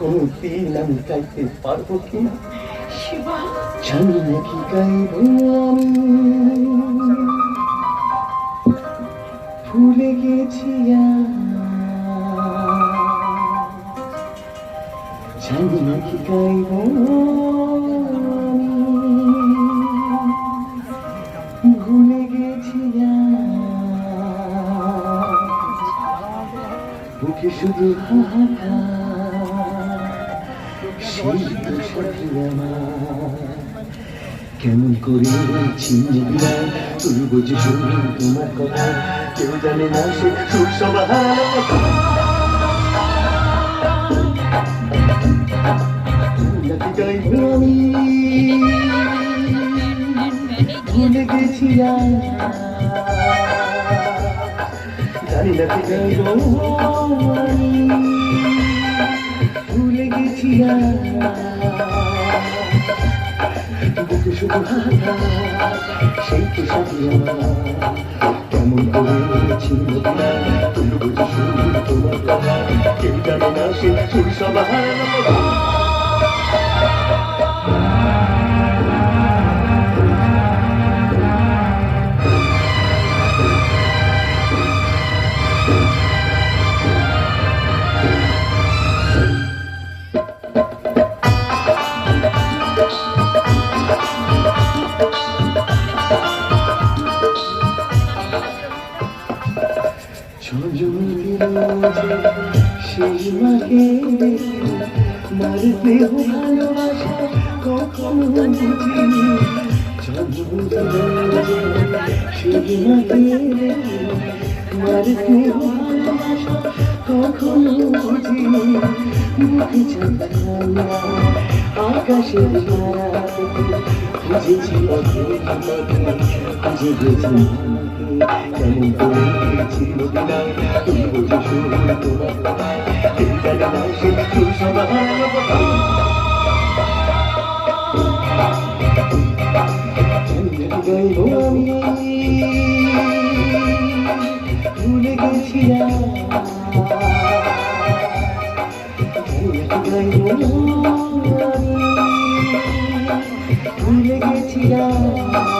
কোনো দিন আমি গাইতে পারব শিবা জানি না কি গাইব আমি ভুলে গেছি। জানি কি গাইব শুধু কেমন করে চিনি দিলাম তুই বুঝি শুনি তোমার কথা, কেউ জানে না সে জানি না কি গেছিলাম বুকে শুধু হাতা সেই তো সাথী আমার কেমন করে তুমি বুঝি শুধু ছজন সেই মাকে মারতে ভালোবাসা কখনো বুঝিনি ছজন সেই মাকে মারতে ভালোবাসা কখনো বুঝিনি মুখে চন্দ্রা আকাশের তারা খুঁজে গেছি কেমন ছিল কিনা তুমি বুঝে শুরু তোমার কথা কেউ জানে না সে সুসমাহার কথা ভুলে গেছিলাম ভুলে গেছিলাম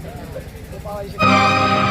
জানে না